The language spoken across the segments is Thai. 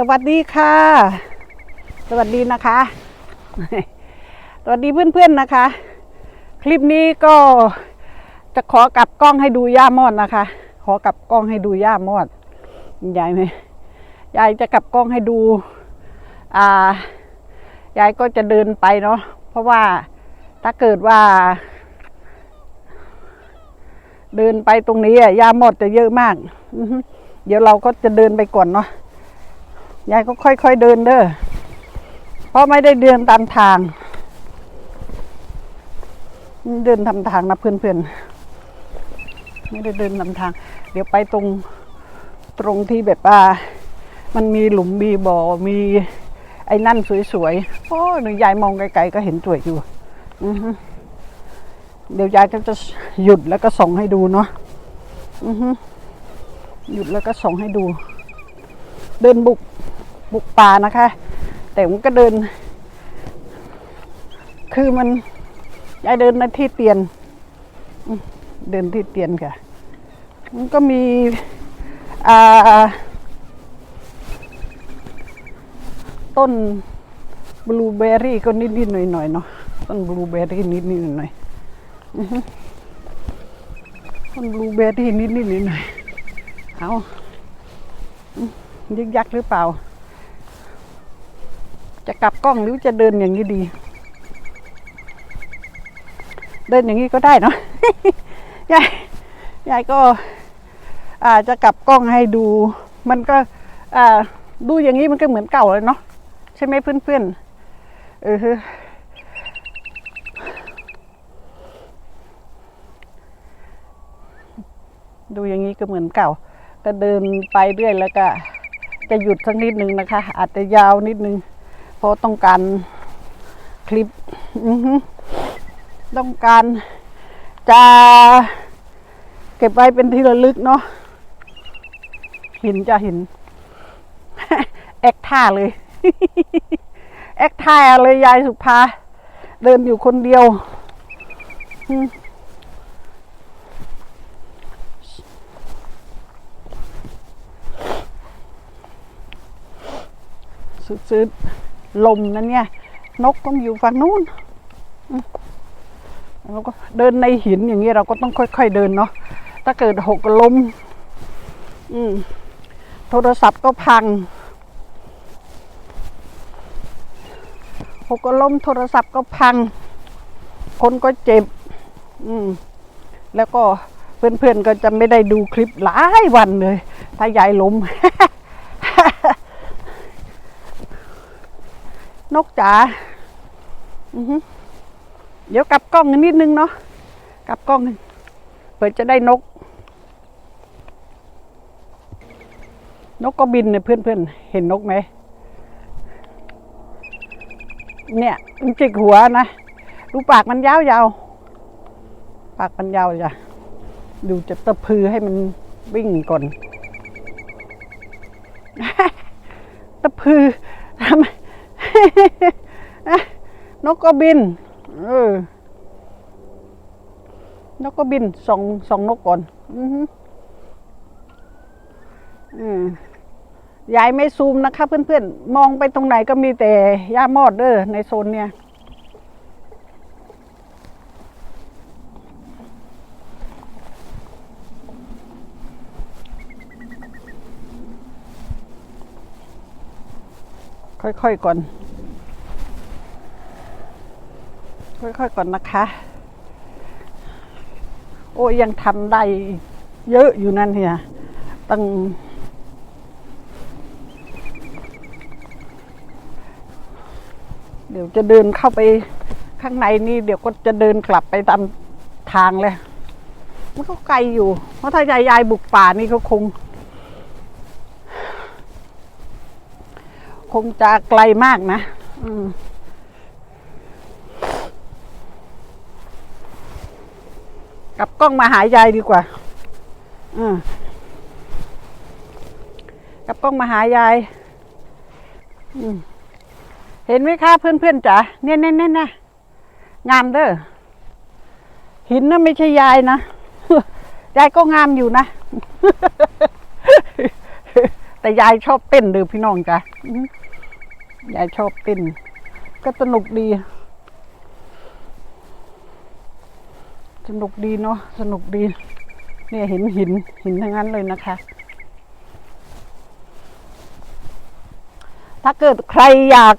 สวัสดีค่ะ สวัสดีนะคะ สวัสดีเพื่อนๆนะคะ คลิปนี้ก็จะขอกลับกล้องให้ดูย่ามอดนะคะ ขอกลับกล้องให้ดูย่ามอดยายไหมยายจะกลับกล้องให้ดู อ่ายายก็จะเดินไปเนาะเพราะว่าถ้าเกิดว่า เดินไปตรงนี้อะยาหมดจะเยอะมากอือฮึเดี๋ยวเราก็จะเดินไปก่อนเนาะ ยายก็ค่อยๆเดินเด้อ เพราะไม่ได้เดินตามทาง เดินทำทางนะเพื่อนๆ ไม่ได้เดินนำทาง เดี๋ยวไปตรงตรงที่แบบว่ามันมีหลุมมีบ่อ มีไอ้นั่นสวยๆ โอ้ยยายมองไกลๆก็เห็นสวยอยู่ เดี๋ยวยายก็จะหยุดแล้วก็ส่งให้ดูเนาะหยุดแล้วก็ส่งให้ดู เดินบุก บุกป่านะคะ แต่มันก็เดิน คือมันยายเดินในที่เตียน เดินที่เตียนค่ะ มันก็มีอ่าต้นบลูเบอร์รี่ก็นิดๆหน่อยๆเนาะต้นบลูเบอร์รี่นิดๆหน่อยๆอือฮึต้นบลูเบอร์รี่นิดๆหน่อยๆเอายึกยักหรือเปล่า จะกลับกล้องหรือจะเดินอย่างนี้ดี เดินอย่างนี้ก็ได้เนาะยายยายก็อาจะกลับกล้องให้ดู มันก็อ่าดูอย่างนี้มันก็เหมือนเก่าเลยเนาะใช่ไหมเพื่อนๆเออดูอย่างนี้ก็เหมือนเก่า ก็เดินไปเรื่อยแล้วก็ จะหยุดสักนิดนึงนะคะ อาจจะยาวนิดนึง เพราะต้องการคลิปต้องการจะเก็บไว้เป็นที่ระลึกเนาะหินจะหิน แอคท่าเลย แอคท่าเลยยายสุภา เดินอยู่คนเดียวสุดๆ ลมนั่นเนี่ยนกก็อยู่ฝั่งนู้นเราก็เดินในหินอย่างนี้เราก็ต้องค่อยๆเดินเนาะถ้าเกิดหกล้มอืมโทรศัพท์ก็พังหกล้มโทรศัพท์ก็พัง คนก็เจ็บ อืม แล้วก็เพื่อนๆก็จะไม่ได้ดูคลิปหลายวันเลย ถ้ายายล้ม นกจ๋าเดี๋ยวกลับกล้องนิดนึงเนาะกลับกล้องเพื่อจะได้นก นกก็บินเนี่ยเพื่อนๆ เห็นนกไหม เนี่ยมันจิกหัวนะ ดูปากมันยาวๆ ปากมันยาวจ้ะ ดูจะตะพือให้มันวิ่งก่อน ตะพือ นกก็บิน เออนกก็บินสองสองนกก่อนอืออืมยายไม่ซูมนะคะเพื่อนๆ มองไปตรงไหนก็มีแต่หญ้ามอดเด้อในโซนเนี่ย ค่อยๆก่อน ค่อยๆก่อนนะคะ โอ้ยังทำได้เยอะอยู่นั่นเนี่ยตั้งเดี๋ยวจะเดินเข้าไปข้างในนี่เดี๋ยวก็จะเดินกลับไปตามทางเลย มันก็ไกลอยู่ เพราะถ้ายายยายบุกป่านี่ก็คง คงจะไกลมากนะ อืม กลับกล้องมาหายายดีกว่าอืกลับกล้องมาหายายเห็นไหมคะเพื่อนๆจ๋าเนี่ยเนี่ยเนี่ยนี่ยงามเด้อหินนะไม่ใช่ยายนะยายก็งามอยู่นะ แต่ยายชอบเต้นเด้อพี่น้องจ้ะยายชอบเต้นก็สนุกดี สนุกดีเนาะสนุกดี เนี่ยเห็นหินหินทั้งนั้นเลยนะคะ ถ้าเกิดใครอยาก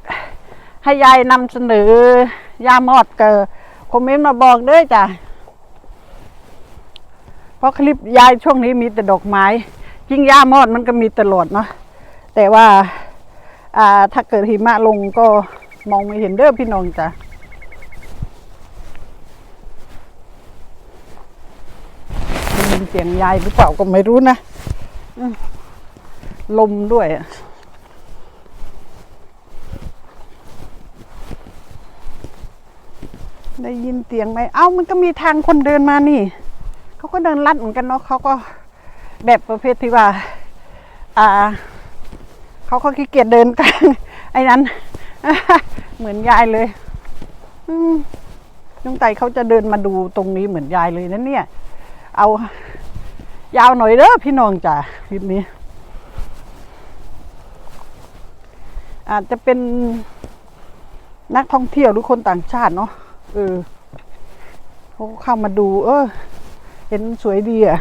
ให้ยายนำเสนอยามอดเกอคอมเมนต์มาบอกด้อจ้ะเพราะคลิปยายช่วงนี้มีแต่ดอกไม้จริงยามอดมันก็มีตลอดเนาะแต่ว่าอ่าถ้าเกิดหิมะลงก็มองไม่เห็นเด้อพี่น้องจ้ะได้ยิ นเสียงยายหรือเปล่าก็ไม่รู้นะลมด้วยอะได้ยินเสียงไหม เอ้า มันก็มีทางคนเดินมานี่ เขาก็เดินลัดเหมือนกันเนาะเขาก็แบบประเภทที่ว่า อ่า เขาก็ขี้เกียจเดินกลางไอ้นั้น เหมือนยายเลย อืมน้องไตเขาจะเดินมาดูตรงนี้เหมือนยายเลยนะเนี่ย เอา ยาวหน่อยเด้อพี่น้องจ้ะคลิปนี้ อาจจะเป็นนักท่องเที่ยวหรือคนต่างชาติเนาะเออเขาเข้ามาดู เออ เห็นสวยดีอะ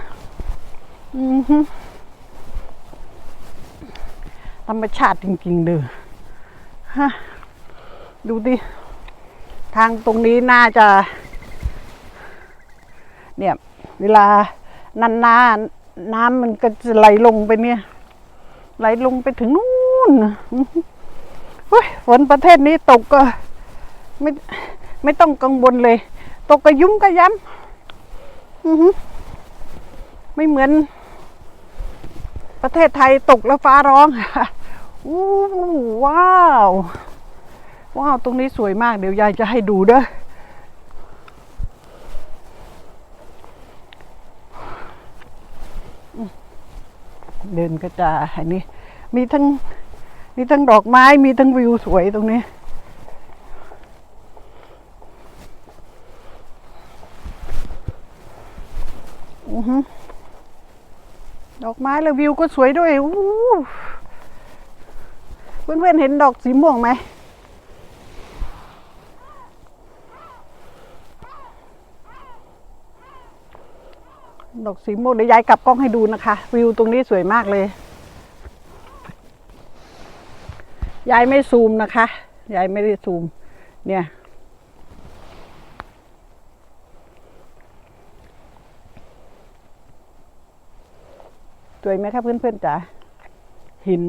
ธรรมชาติจริงๆเด้อฮะดูดิ ทางตรงนี้น่าจะ เนี่ย เวลา นันนาน้ำมันก็จะไหลลงไปเนี่ย ไหลลงไปถึงนู่นเฮ้ยฝนประเทศนี้ตกก็ไม่ไม่ต้องกังวลเลย ตกกระยุ้มกระย้ำอือหือไม่เหมือน ประเทศไทยตกแล้วฟ้าร้องอู้ว้าว ว้าว ตรงนี้สวยมาก เดี๋ยวยายจะให้ดูเด้อ เดินก็จะอันนี้ มีทั้งมีทั้งดอกไม้มีทั้งวิวสวยตรงนี้ อือฮึดอกไม้แล้วิวก็สวยด้วยอู้เพื่อนๆเห็นดอกสีม่วงไหม ดอกสีม่วงเดี๋ยวย้ายกลับกล้องให้ดูนะคะ วิวตรงนี้สวยมากเลย ย้ายไม่ซูมนะคะย้ายไม่ได้ซูม เนี่ยสวยไหมคะเพื่อนๆจ๋าหิน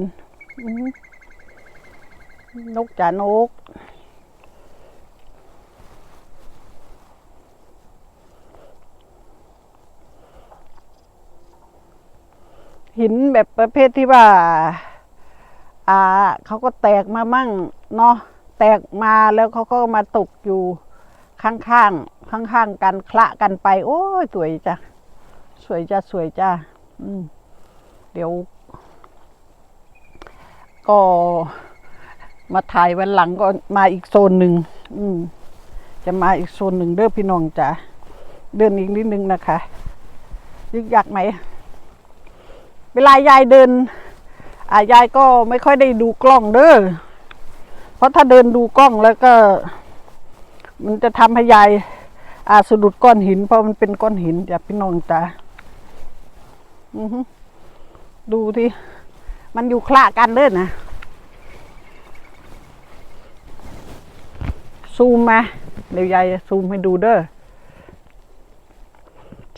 อื้อหือนกจ๋านก หินแบบประเภทที่ว่า อ่าเขาก็แตกมามั่งเนาะแตกมาแล้วเขาก็มาตกอยู่ข้างๆข้างๆกันคละกันไป โอ้ยสวยจ้ะสวยจ้ะสวยจ้ะอืมเดี๋ยว ก็มาถ่ายวันหลังก็มาอีกโซนหนึ่งอืม จะมาอีกโซนหนึ่งเด้อพี่น้องจ๋าเดินอีกนิดนึงนะคะยึกยักไหม เวลายายเดินอ่ายายก็ไม่ค่อยได้ดูกล้องเด้อ เพราะถ้าเดินดูกล้องแล้วก็ มันจะทำให้ยายอ่าสะดุดก้อนหิน เพราะมันเป็นก้อนหินจ้ะพี่น้องจ๋าอือฮึดูที่มันอยู่คละกันเด้อนะ ซูมมา เดี๋ยวยายซูมให้ดูเด้อ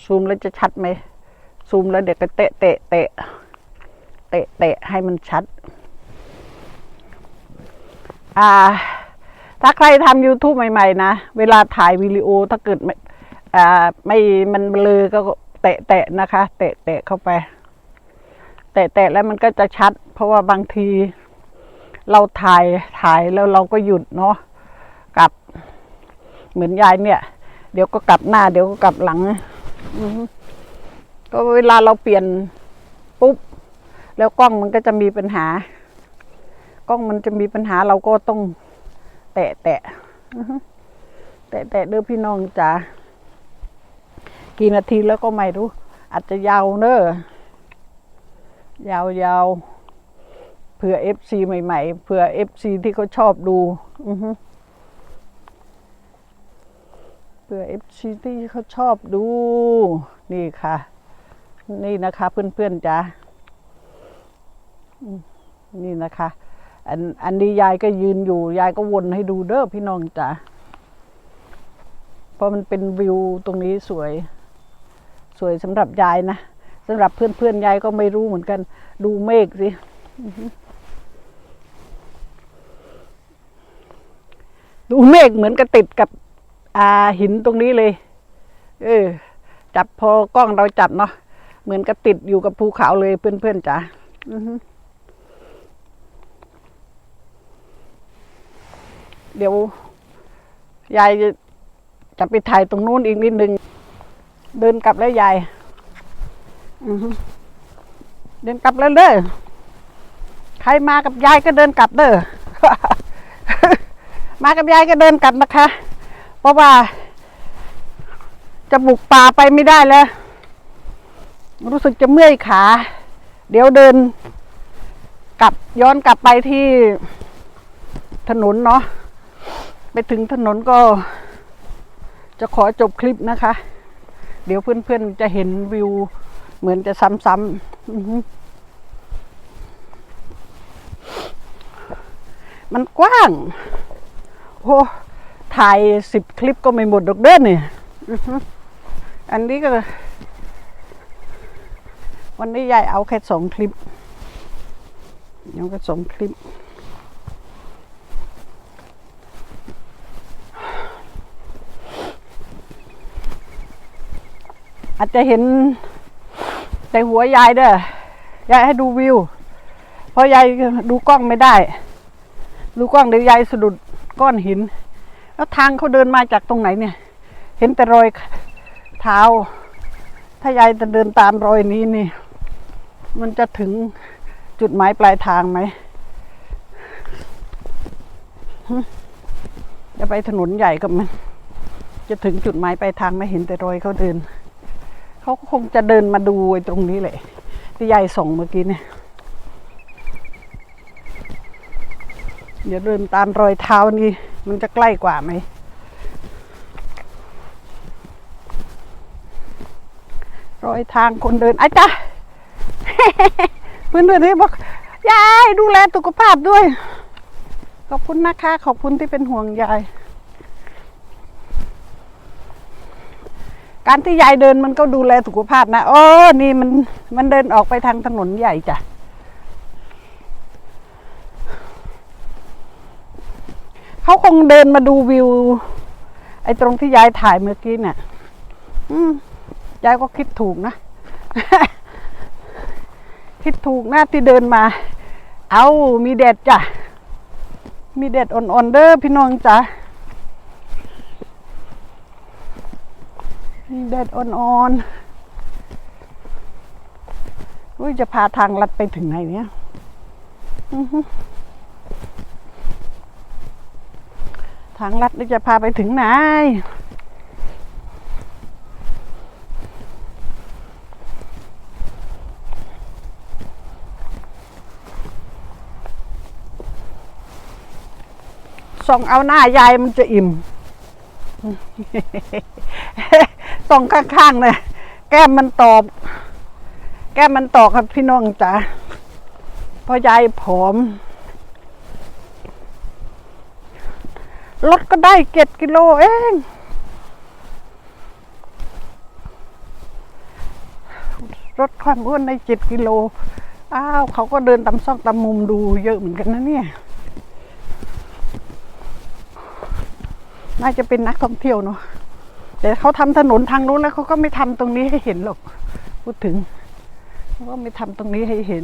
ซูมแล้วจะชัดไหม ซูมแล้วเดี๋ยวก็เตะเตะเตะเตะเตะให้มันชัด อ่า ถ้าใครทำ YouTube ใหม่ ๆ นะ เวลาถ่ายวิดีโอถ้าเกิดไม่อ่าไม่มันเบลอก็เตะเตะนะคะ เตะเตะเข้าไปแตะๆแล้วมันก็จะชัด เพราะว่าบางที เราถ่ายถ่ายแล้วเราก็หยุดเนาะกลับ เหมือนยายเนี่ย เดี๋ยวก็กลับหน้า เดี๋ยวก็กลับหลัง อือ ก็เวลาเราเปลี่ยนปุ๊บ แล้วกล้องมันก็จะมีปัญหา กล้องมันจะมีปัญหาเราก็ต้องแตะแตะแตะแตะเด้อพี่น้องจ๋ากี่นาทีแล้วก็ไม่รู้ อาจจะยาวเนอะยาวยาวเผื่อเอฟซีใหม่ๆเผื่อเอฟซีที่เขาชอบดูเผื่อเอฟซีที่เขาชอบดู นี่ค่ะ นี่นะคะเพื่อนๆจ้านี่นะคะ อันอันนี้ยายก็ยืนอยู่ ยายก็วนให้ดูเด้อพี่น้องจ้าเพราะมันเป็นวิวตรงนี้สวย สวยสำหรับยายนะสำหรับเพื่อนๆยายก็ไม่รู้เหมือนกัน ดูเมฆสิดูเมฆเหมือนกับติดกับอาหินตรงนี้เลย เออ จับพอกล้องเราจับเนาะ เหมือนกับติดอยู่กับภูเขาเลยเพื่อนๆจ๋าอือฮึเดี๋ยวยายจะไปถ่ายตรงนู้นอีกนิดนึง เดินกลับแล้วยายเดินกลับแล้วเด้อใครมากับยายก็เดินกลับเด้อมากับยายก็เดินกลับนะคะ เพราะว่า จะบุกป่าไปไม่ได้แล้ว รู้สึกจะเมื่อยขา เดี๋ยวเดิน กลับย้อนกลับไปที่ถนนเนาะไปถึงถนนก็จะขอจบคลิปนะคะ เดี๋ยวเพื่อนๆจะเห็นวิว เหมือนจะซ้ำๆมันกว้าง โอ้ถ่ายสิบคลิปก็ไม่หมดดอกเด้อเนี่ยอันนี้ก็ วันนี้ยายเอาแค่สองคลิปยังก็สองคลิป อาจจะเห็นแต่หัวยายเด้อยายให้ดูวิว เพราะยายดูกล้องไม่ได้ ดูกล้องเดี๋ยวยายสะดุดก้อนหิน แล้วทางเขาเดินมาจากตรงไหนเนี่ย เห็นแต่รอยเท้า ถ้ายายจะเดินตามรอยนี้นี่ มันจะถึงจุดหมายปลายทางไหมจะไปถนนใหญ่กับมัน จะถึงจุดหมายปลายทางไหม่เห็นแต่รอยเขาเดิน เขาก็คงจะเดินมาดูตรงนี้แหละ ที่ยายส่งเมื่อกี้เนี่ย เดี๋ยวเดินตามรอยเท้านี่มันจะใกล้กว่าไหม รอยทางคนเดินอา จ้ะเพื่อนๆที่บอกยายดูแลสุขภาพด้วย ขอบคุณนะคะขอบคุณที่เป็นห่วงยาย การที่ยายเดินมันก็ดูแลสุขภาพนะโอ้นี่มันมันเดินออกไปทางถนนใหญ่จ้ะเขาคงเดินมาดูวิว ไอ้ตรงที่ยายถ่ายเมื่อกี้เนี่ยยายก็คิดถูกนะ คิดถูกนะที่เดินมา เอามีแดดจ้ะ มีแดดอ่อนๆเด้อพี่น้องจ้ะมีแดดอ่อนๆอุ้ยจะพาทางลัดไปถึงไหนเนี่ยทางลัดนี่จะพาไปถึงไหน ส่องเอาหน้ายายมันจะอิ่มส่องข้างๆเลยแก้มมันตอบ แก้มมันตอบครับพี่น้องจ๋าพราะยายผอมรถก็ได้เจ็ดกิโลเองรถความอ้วนได้เจ็ดกิโล อ้าวเขาก็เดินตามซอกตามมุมดูเยอะเหมือนกันนะเนี่ย น่าจะเป็นนักท่องเที่ยวเนาะแต่เขาทำถนนทางนู้นแล้วเขาก็ไม่ทำตรงนี้ให้เห็นหรอก พูดถึงเขาก็ไม่ทำตรงนี้ให้เห็น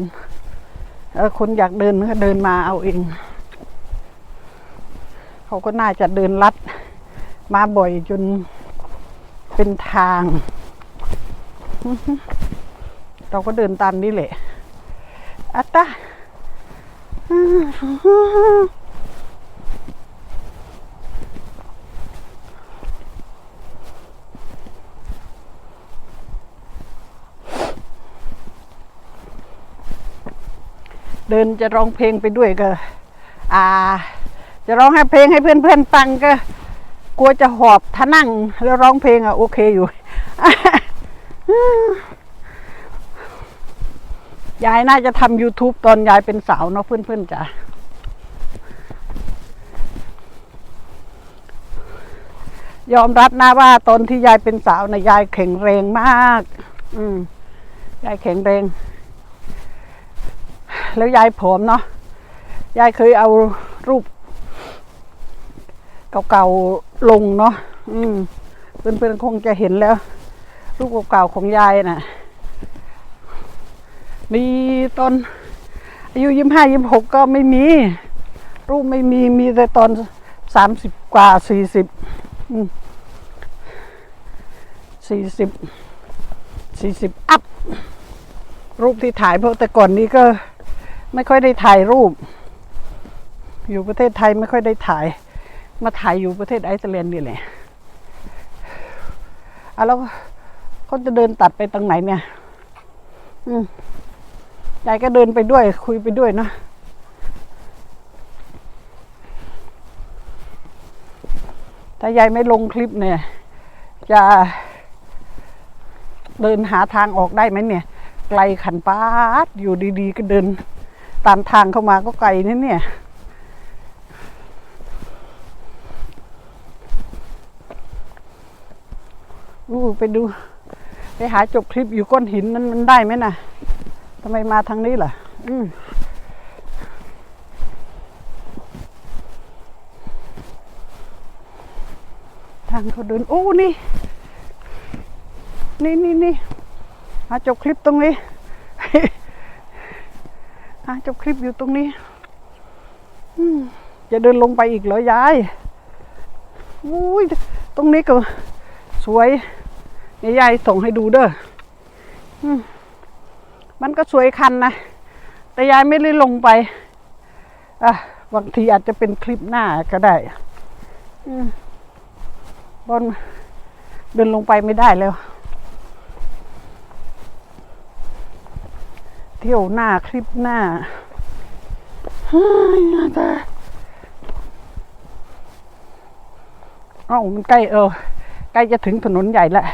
เออคนอยากเดินก็เดินมาเอาเอง เขาก็น่าจะเดินลัด มาบ่อยจนเป็นทาง เราก็เดินตามนี่แหละอัตตา เดินจะร้องเพลงไปด้วยก็ อ่า จะร้องให้เพลงให้เพื่อนๆฟังก็ กลัวจะหอบถ้านั่งแล้วร้องเพลงอะโอเคอยู่ ยายน่าจะทำ YouTube ตอนยายเป็นสาวเนาะเพื่อนๆจ้ะยอมรับนะว่าตอนที่ยายเป็นสาวนะยายแข็งแรงมาก อืมยายแข็งแรง แล้วยายผอมเนาะยายเคยเอารูปเก่าๆลงเนาะอืมเพื่อนๆคงจะเห็นแล้ว รูปเก่าๆของยายน่ะ มีตอนอายุยี่ห้ายี่หกก็ไม่มี รูปไม่มีมีแต่ตอนสามสิบกว่าสี่สิบสี่สิบสี่สิบอัพรูปที่ถ่ายเพราะแต่ก่อนนี้ก็ ไม่ค่อยได้ถ่ายรูป อยู่ประเทศไทยไม่ค่อยได้ถ่าย มาถ่ายอยู่ประเทศไอซ์แลนด์นี่แหละอะแล้วเขาจะเดินตัดไปตรงไหนเนี่ย อืมยายก็เดินไปด้วย คุยไปด้วยเนอะถ้ายายไม่ลงคลิปเนี่ย จะเดินหาทางออกได้ไหมเนี่ย ไกลขันปาดอยู่ดีๆ ก็เดิน ตามทางเข้ามาก็ไกลนี่เนี่ย อู้ไปดู ไปหาจบคลิปอยู่ก้อนหินนั้นมันได้ไหมน่ะทำไมมาทางนี้ล่ะ อืมทางเขาเดินโอ้นี่ นี่นี่นี่หาจบคลิปตรงนี้ หาจบคลิปอยู่ตรงนี้อืมจะเดินลงไปอีกเหรอยายอุ้ยตรงนี้ก็สวยนี่ยายส่งให้ดูเด้อมันก็สวยคันนะ แต่ยายไม่ได้ลงไปอะบางทีอาจจะเป็นคลิปหน้าก็ได้อบอลเดินลงไปไม่ได้แล้ว ที่ยวหน้าคลิปหน้าเฮ้ยน่าจะเอ้ามันใกล้เออใกล้จะถึงถนนใหญ่แล้ว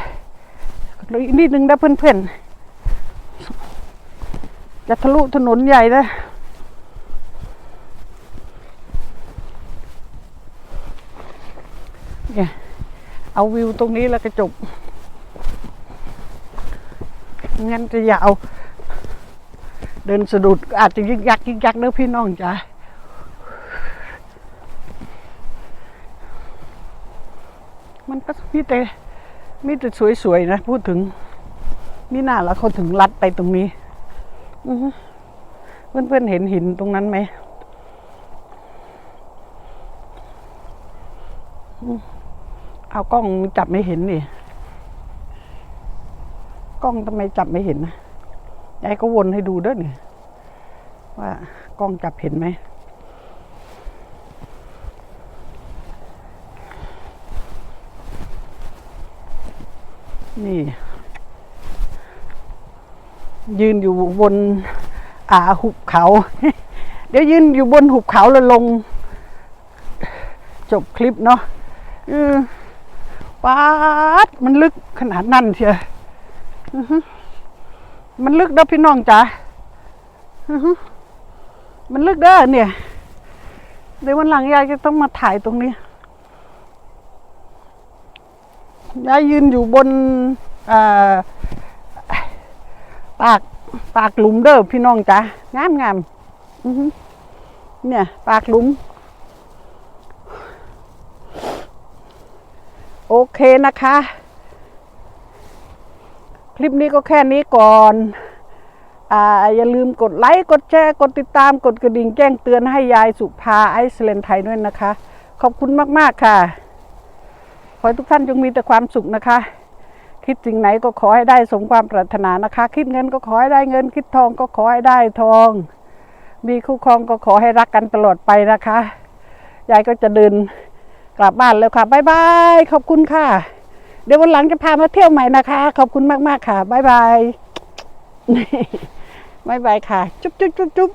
เหลืออีกนิดนึงนะเพื่อนๆ จะทะลุถนนใหญ่แล้วเนี่ยเอาวิวตรงนี้แล้วก็จบงั้นจะยาว เดินสะดุดอาจจะยึกยักยึกยักเด้อพี่น้องจ้ะมันก็มีแต่มีแต่สวยๆนะ พูดถึงมีหน้าแล้วเขาถึงลัดไปตรงนี้เพื่อนๆเห็นหินตรงนั้นไหมเอากล้องจับไม่เห็นนี่ กล้องทำไมจับไม่เห็นนะ ยายก็วนให้ดูด้อนี่ว่ากล้องจับเห็นไหมนี่ ยืนอยู่บนอ่าหุบเขา เดี๋ยวยืนอยู่บนหุบเขาแล้วลง จบคลิปเนาะอือปาดมันลึกขนาดนั้นเชียว มันลึกเด้อพี่น้องจ๋ามันลึกเด้อเนี่ย เดี๋ยววันหลังยายจะต้องมาถ่ายตรงนี้ ยายยืนอยู่บนปากปากหลุมเด้อพี่น้องจ้ะงามงามเนี่ย ปากหลุม โอเคนะคะ คลิปนี้ก็แค่นี้ก่อนอ่าอย่าลืมกดไลค์ กดแชร์ กดติดตาม กดกระดิ่งแจ้งเตือนให้ยายสุภาไอซ์แลนด์ไทยด้วยนะคะ ขอบคุณมาก ๆ ค่ะ ขอให้ทุกท่านจงมีแต่ความสุขนะคะ คิดสิ่งไหนก็ขอให้ได้สมความปรารถนานะคะ คิดเงินก็ขอให้ได้เงิน คิดทองก็ขอให้ได้ทอง มีคู่ครองก็ขอให้รักกันตลอดไปนะคะ ยายก็จะเดินกลับบ้านแล้วค่ะ บ๊ายบาย ขอบคุณค่ะ เดี๋ยววันหลังจะพามาเที่ยวใหม่นะคะ ขอบคุณมาก ๆ ค่ะ บ๊ายบาย บ๊ายบายค่ะ จุ๊บจุ๊บจุ๊บจุ๊บ